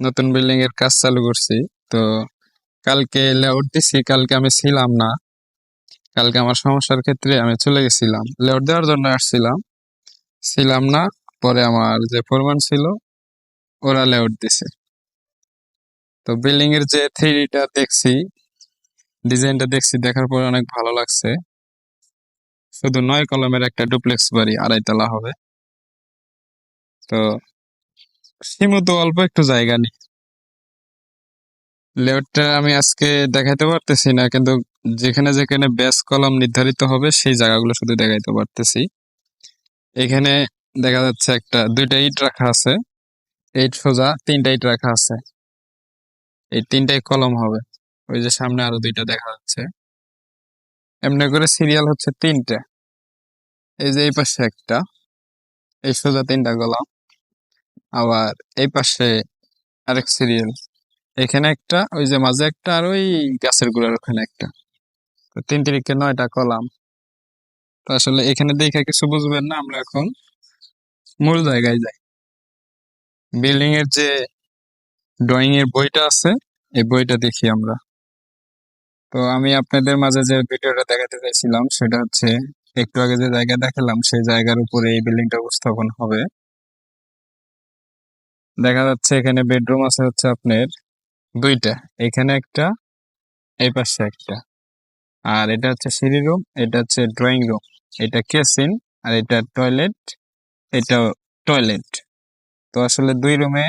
নতুন বিল্ডিং এর কাজ চালু করছি। তো কালকে লেআউট দিছি, কালকে আমি ছিলাম না। কালকে আমার সমস্যার ক্ষেত্রে আমি চলে গেছিলাম। লেআউট দেওয়ার জন্য আসছিলাম। ছিলাম না, পরে আমার যে ফোরম্যান ছিল, ওরা লেআউট দিছে। তো বিল্ডিং এর যে থ্রিডিটা দেখছি ডিজাইনটা দেখছি, দেখার পরে অনেক ভালো লাগছে। শুধু নয় কলমের একটা ডুপ্লেক্স বাড়ি, আড়াইতলা হবে। তো সীমিত, অল্প একটু জায়গা নেই। লেআউটটা আমি আজকে দেখাইতে পারতেছি না, কিন্তু যেখানে যেখানে ব্যাস কলম নির্ধারিত হবে, সেই জায়গাগুলো শুধু দেখাইতে পারতেছি। এখানে দেখা যাচ্ছে একটা, দুইটা ইট রাখা আছে। ইট সোজা, তিনটা ইট রাখা আছে। এই তিনটাই কলম হবে। ওই যে সামনে আরও দুইটা দেখা যাচ্ছে। এমনি করে সিরিয়াল হচ্ছে তিনটা। এই যে এই পাশে একটা, এই সোজা তিনটা কলম আবার এই পাশে আরেক সিরিয়াল এখানে একটা, ওই যে মাঝে একটা আর ওই গাছের গোড়ার ওখানে একটা। তিন তিরিকে নয়টা কলাম। তো আসলে এখানে দেখে কিছু বুঝবেন না, আমরা এখন মূল জায়গায় যাই। বিল্ডিং এর যে ড্রয়িং এর বইটা আছে, এই বইটা দেখি আমরা। তো আমি আপনাদের মাঝে যে ভিডিওটা দেখাতে চাইছিলাম, সেটা হচ্ছে, একটু আগে যে জায়গা দেখালাম, সেই জায়গার উপরে এই বিল্ডিংটা উপস্থাপন হবে। দেখা যাচ্ছে এখানে বেডরুম আছে হচ্ছে আপনার দুইটা। এখানে একটা, এই পাশে একটা। আর এটা হচ্ছে সিঁড়ি রুম এটা হচ্ছে ড্রয়িং রুম এটা কেসিন আর এটা টয়লেট এটা টয়লেট তো আসলে দুই রুমে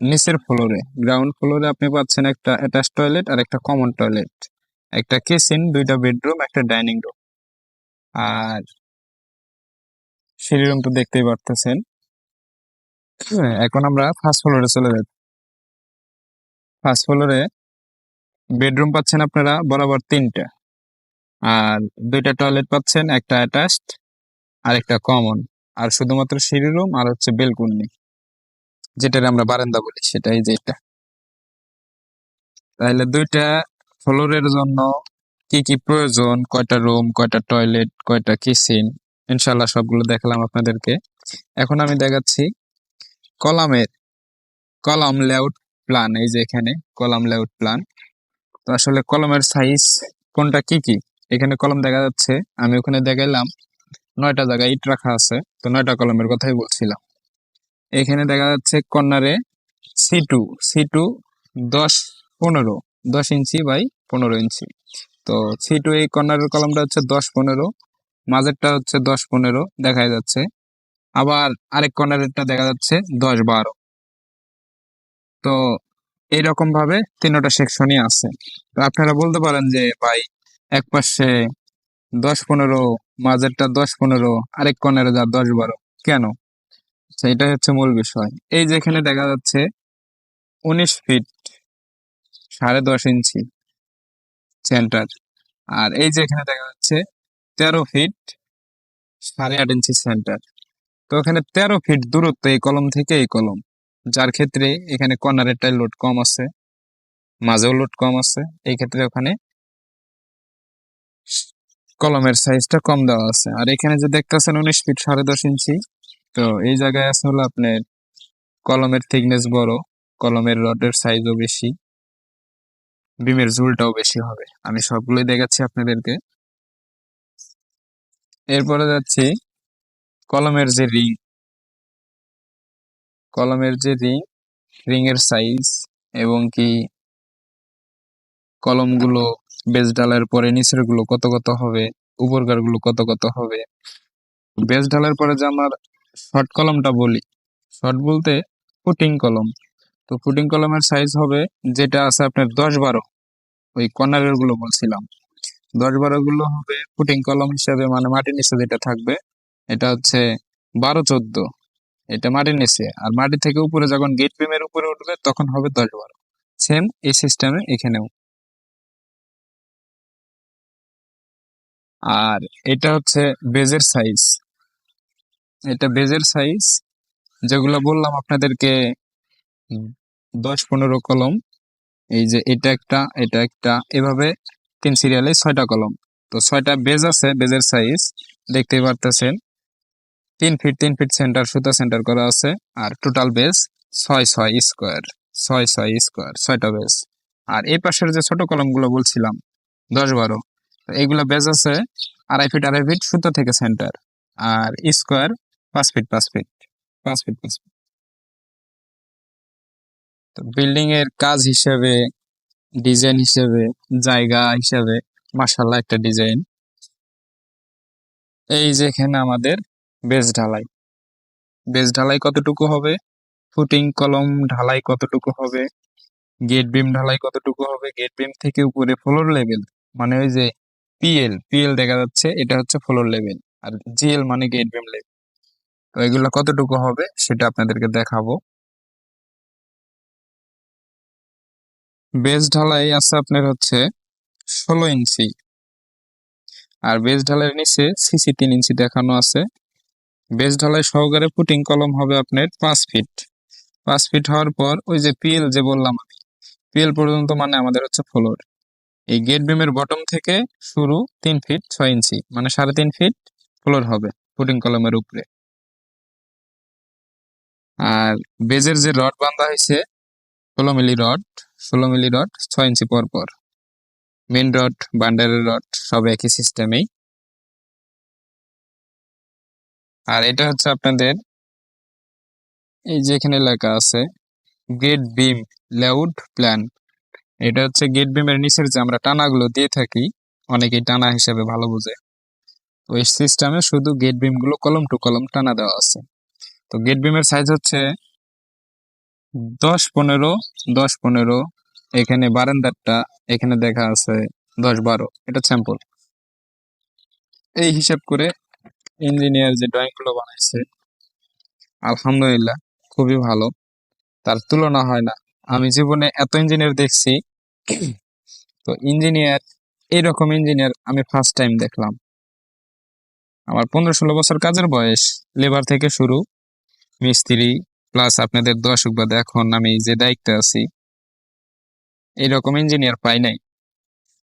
নিচের ফ্লোরে গ্রাউন্ড ফ্লোরে আপনি পাচ্ছেন একটা অ্যাটাচ টয়লেট আর একটা কমন টয়লেট একটা কিচেন দুইটা বেডরুম একটা ডাইনিং রুম আর সিঁড়ি রুম তো দেখতেই পারতেছেন। হ্যাঁ, এখন আমরা ফার্স্ট ফ্লোরে চলে যাই ফার্স্ট ফ্লোরে বেডরুম পাচ্ছেন আপনারা বরাবর তিনটা। আর দুইটা টয়লেট পাচ্ছেন একটা অ্যাটাচড আর একটা কমন আর শুধুমাত্র সিঁড়ি রুম আর হচ্ছে বেলকুনি যেটার আমরা বারান্দা বলি সেটাই যেটা তাহলে দুইটা ফ্লোরের জন্য কি কি প্রয়োজন? কয়টা রুম কয়টা টয়লেট কয়টা কিচেন ইনশাল্লাহ সবগুলো দেখালাম আপনাদেরকে। এখন আমি দেখাচ্ছি কলামের কলাম লেআউট প্ল্যান, এই যে এখানে কলাম লেআউট প্ল্যান। তো আসলে কলমের সাইজ কোনটা কি কি? এখানে কলম দেখা যাচ্ছে, আমি ওখানে দেখাইলাম, নয়টা জায়গায় ইট রাখা আছে, তো নয়টা কলমের কথাই বলছিলাম। এখানে দেখা যাচ্ছে কর্নারে সি টু সি টু দশ পনেরো, দশ ইঞ্চি বাই পনেরো ইঞ্চি। তো সি টু এই কর্নারের কলমটা হচ্ছে দশ পনেরো, মাঝেরটা হচ্ছে দশ পনেরো দেখা যাচ্ছে। আবার আরেক কর্নারেরটা দেখা যাচ্ছে দশ বারো। তো এইরকম ভাবে তিনটা সেকশনই আছে। তো আপনারা বলতে পারেন যে ভাই এক পাশে দশ পনেরো মাঝেরটা দশ পনেরো আরেক কর্নারে যা দশ বারো। কেন? আচ্ছা, এটাই হচ্ছে মূল বিষয়। এই যেখানে দেখা যাচ্ছে উনিশ ফিট সাড়ে দশ ইঞ্চি সেন্টার আর এই যে এখানে দেখা যাচ্ছে তেরো ফিট সাড়ে আট ইঞ্চি সেন্টার তো এখানে তেরো ফিট দূরত্ব এই কলম থেকে এই কলম। যার ক্ষেত্রে এখানে কর্নারেরটাই লোড কম আছে, মাঝেও লোড কম আছে। এই ক্ষেত্রে ওখানে কলমের সাইজটা কম দেওয়া আছে। আর এখানে যে দেখতেছেন উনিশ ফিট সাড়ে দশ ইঞ্চি, তো এই জায়গায় আছে হলো আপনার কলমের থিকনেস বড়, কলমের রডের সাইজও বেশি, বিমের ঝুলটাও বেশি হবে। আমি সবগুলোই দেখাচ্ছি আপনাদেরকে। এরপরে যাচ্ছি কলমের যে রিং, কলমের যে রিং রিং এর সাইজ এবং কি কলমগুলো বেজ ডালের পরে নিচেরগুলো কত কত হবে উপরকারগুলো কত কত হবে। বেজ ঢালার পরে যে আমার শর্ট কলমটা বলি শর্ট বলতে ফুটিং কলম। তো ফুটিং কলমের সাইজ হবে যেটা আছে আপনার দশ বারো, ওই কর্নারেরগুলো বলছিলাম। দশ বারো গুলো হবে ফুটিং কলম হিসাবে মানে মাটির নিচে যেটা থাকবে এটা হচ্ছে বারো চোদ্দ। এটা মাটির নিচে। আর মাটি থেকে উপরে যখন গেট বিমের উপরে উঠবে, তখন হবে দশ বারো। সেম এই সিস্টেমে এখানেও। আর এটা হচ্ছে বেজের সাইজ এটা বেজের সাইজ যেগুলো বললাম আপনাদেরকে দশ পনেরো কলম। এই যে এটা একটা এটা একটা, এভাবে তিন সিরিয়ালে ছয়টা কলম। তো ছয়টা বেজ আছে, বেজের সাইজ দেখতেই পারতেছেন। তিন ফিট তিন ফিট সেন্টার সুতা সেন্টার করা আছে। আর টোটাল বেজ ছয় ছয় স্কোয়ার ছয় ছয় স্কোয়ার ছয়টা বেজ আর এই পাশের যে ছোট কলমগুলো বলছিলাম, দশ বারো এইগুলা বেজ আছে আড়াই ফিট আড়াই ফিট সুতো থেকে সেন্টার আর স্কোয়ার পাঁচ ফিট পাঁচ ফিট পাঁচ ফিট পাঁচ ফিট তো বিল্ডিং এর কাজ হিসেবে ডিজাইন হিসেবে, জায়গা হিসেবে মাসাল্লাহ একটা ডিজাইন এই যে এখানে আমাদের বেজ ঢালাই। বেজ ঢালাই কতটুকু হবে? ফুটিং কলম ঢালাই কতটুকু হবে? গেট বিম ঢালাই কতটুকু হবে? গেট বিম থেকে উপরে ফ্লোর লেভেল মানে ওই যে পিএল পিএল দেখা যাচ্ছে, এটা হচ্ছে ফ্লোর লেভেল আর জিএল মানে গেট বিম লেভেল তো এগুলো কতটুকু হবে সেটা আপনাদেরকে দেখাবো। বেজ ঢালাই আছে আপনার হচ্ছে ষোলো ইঞ্চি, আর বেজ ঢালাইয়ের নিচে সিসি তিন ইঞ্চি দেখানো আছে। বেজ ঢালাই সহকারে ফুটিং কলম হবে আপনার পাঁচ ফিট পাঁচ ফিট হওয়ার পর ওই যে পিএল যে বললাম আমি পিএল পর্যন্ত মানে আমাদের হচ্ছে ফ্লোর এই গেট বিমের বটম থেকে শুরু তিন ফিট ছয় ইঞ্চি মানে সাড়ে তিন ফিট ফ্লোর হবে ফুটিং কলমের উপরে। আর বেজের যে রড বাঁধা হয়েছে, ষোলো মিলি রড ষোলো মিলি রড ছয় ইঞ্চি পর পর। মেন রড বান্ডারের রড সব একই সিস্টেমেই আর এটা হচ্ছে আপনাদের এই যে এখানে লেখা আছে গেট বিম লেআউট প্ল্যান এটা হচ্ছে গেট বিমের নিচের যে আমরা টানাগুলো দিয়ে থাকি, অনেকেই টানা হিসেবে ভালো বোঝে। তো এই সিস্টেমে শুধু গেট বিমগুলো কলম টু কলম টানা দেওয়া আছে। তো গেট বিমের সাইজ হচ্ছে দশ পনেরো দশ পনেরো, এখানে বারান্দারটা, এখানে দেখা আছে দশ বারো। এটা স্যাম্পল এই হিসাব করে ইঞ্জিনিয়ার যে ড্রয়িংগুলো বানাইছে, আলহামদুলিল্লাহ খুবই ভালো। তার তুলনা হয় না। আমি জীবনে এত ইঞ্জিনিয়ার দেখছি, তো ইঞ্জিনিয়ার এইরকম ইঞ্জিনিয়ার আমি ফার্স্ট টাইম দেখলাম। আমার পনেরো ষোলো বছর কাজের বয়স লেবার থেকে শুরু, মিস্ত্রি প্লাস আপনাদের দর্শক বাদে, এখন আমি যে দায়িত্বে আছি এইরকম ইঞ্জিনিয়ার পাই নাই।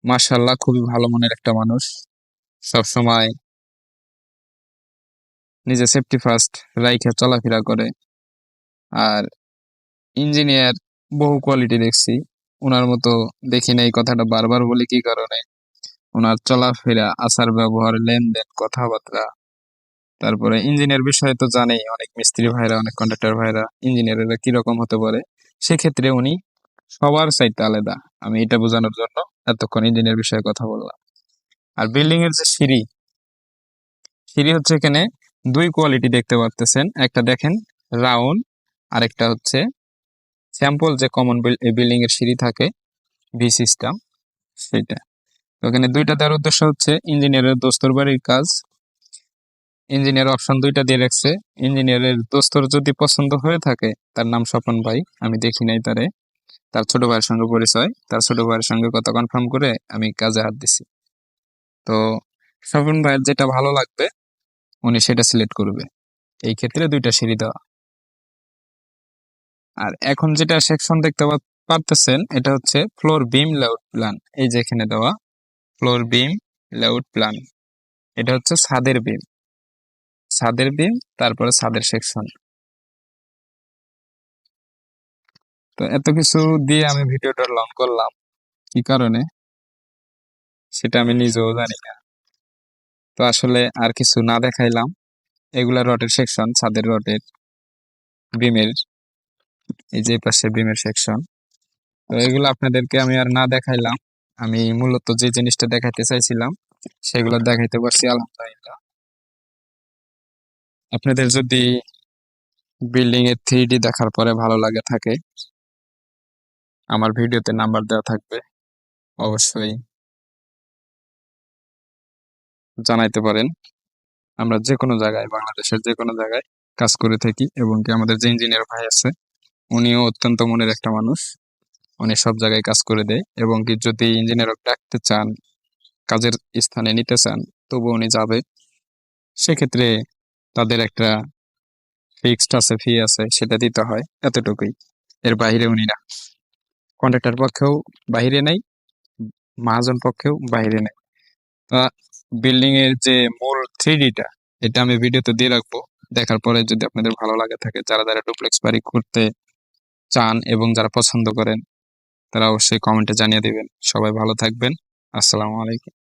মার্শাল্লাহ খুবই ভালো মনের একটা মানুষ। সব সময় নিজে সেফটি ফার্স্ট রাইখে চলাফেরা করে। আর ইঞ্জিনিয়ার বহু কোয়ালিটি দেখছি। ওনার মতো দেখি নাই, কথাটা বারবার বলি কি কারণে? ওনার চলাফেরা, আচার ব্যবহার, লেনদেন, কথাবার্তা। তারপরে ইঞ্জিনিয়ার বিষয়ে তো জানেই, অনেক মিস্ত্রি ভাইরা, অনেক কন্ট্রাক্টর ভাইরা ইঞ্জিনিয়ারেরা কীরকম হতে পারে? সেক্ষেত্রে উনি সবার চাইতে আলাদা। আমি এটা বোঝানোর জন্য এতক্ষণ ইঞ্জিনিয়ার বিষয়ে কথা বললাম। আর বিল্ডিং এর যে সিঁড়ি সিঁড়ি হচ্ছে এখানে দুই কোয়ালিটি দেখতে পারতেছেন। একটা দেখেন রাউন্ড আর একটা হচ্ছে স্যাম্পল যে কমন বিল্ডিং এর সিঁড়ি থাকে, ভি সিস্টেম সেটা তো এখানে দুইটা দেওয়ার উদ্দেশ্য হচ্ছে ইঞ্জিনিয়ারের দোস্তর বাড়ির কাজ। ইঞ্জিনিয়ার অপশন দুইটা দিয়ে রাখছে। ইঞ্জিনিয়ারের দোস্তর যদি পছন্দ হয়ে থাকে, তার নাম স্বপন ভাই, আমি দেখি নাই তারে। তার ছোট ভাইয়ের সঙ্গে পরিচয়, তার ছোট ভাইয়ের সঙ্গে কথা কনফার্ম করে আমি কাজে হাত দিছি। তো স্বপন ভাইয়ের যেটা ভালো লাগবে উনি সেটা সিলেক্ট করবে। এই ক্ষেত্রে দুইটা সিঁড়ি দেওয়া। আর এখন যেটা সেকশন দেখতে পারতেছেন, এটা হচ্ছে ফ্লোর বিম লেআউট প্ল্যান এই যে এখানে দেওয়া ফ্লোর বিম লেআউট প্ল্যান এটা হচ্ছে ছাদের বিম ছাদের বিম তারপরে ছাদের সেকশন তো এত কিছু দিয়ে আমি ভিডিওটা লং করলাম। কি কারণে? সেটা আমি নিজেও জানি না। তো আসলে আর কিছু না দেখাইলাম। এগুলা রডের সেকশন ছাদের রডের বিমের, এই যে পাশে বিমের সেকশন তো এগুলো আপনাদেরকে আমি আর না দেখাইলাম। আমি মূলত যে জিনিসটা দেখাইতে চাইছিলাম, সেগুলো দেখাইতে পারছি, আলহামদুলিল্লাহ। আপনাদের যদি বিল্ডিং এর থ্রি ডি দেখার পরে ভালো লাগে থাকে, আমার ভিডিওতে নাম্বার দেওয়া থাকবে, অবশ্যই। জানাইতে পারেন। আমরা যে কোনো জায়গায়, বাংলাদেশের যে কোনো জায়গায় কাজ করে থাকি এবং কি আমাদের যে ইঞ্জিনিয়ার ভাই আছে, উনিও অত্যন্ত মনের একটা মানুষ। উনি সব জায়গায় কাজ করে দেয় এবং কি যদি ইঞ্জিনিয়ার ডাকতে চান, কাজের স্থানে নিতে চান তবু উনি যাবে। সেক্ষেত্রে তাদের একটা ফিক্সড আছে ফি আছে, সেটা দিতে হয় এতটুকুই। এর বাহিরে উনি না। কন্ট্রাক্টর পক্ষেও বাহিরে নেই মহাজন পক্ষেও বাহিরে নেই। বিল্ডিং এর যে মূল থ্রি ডিটা এটা আমি ভিডিওতে দিয়ে রাখব। দেখার পরে যদি আপনাদের ভালো লাগে থাকে, যারা যারা ডুপ্লেক্স বাড়ি করতে চান এবং যারা পছন্দ করেন, তারা অবশ্যই কমেন্টে জানিয়ে দেবেন। সবাই ভালো থাকবেন। আসসালামু আলাইকুম।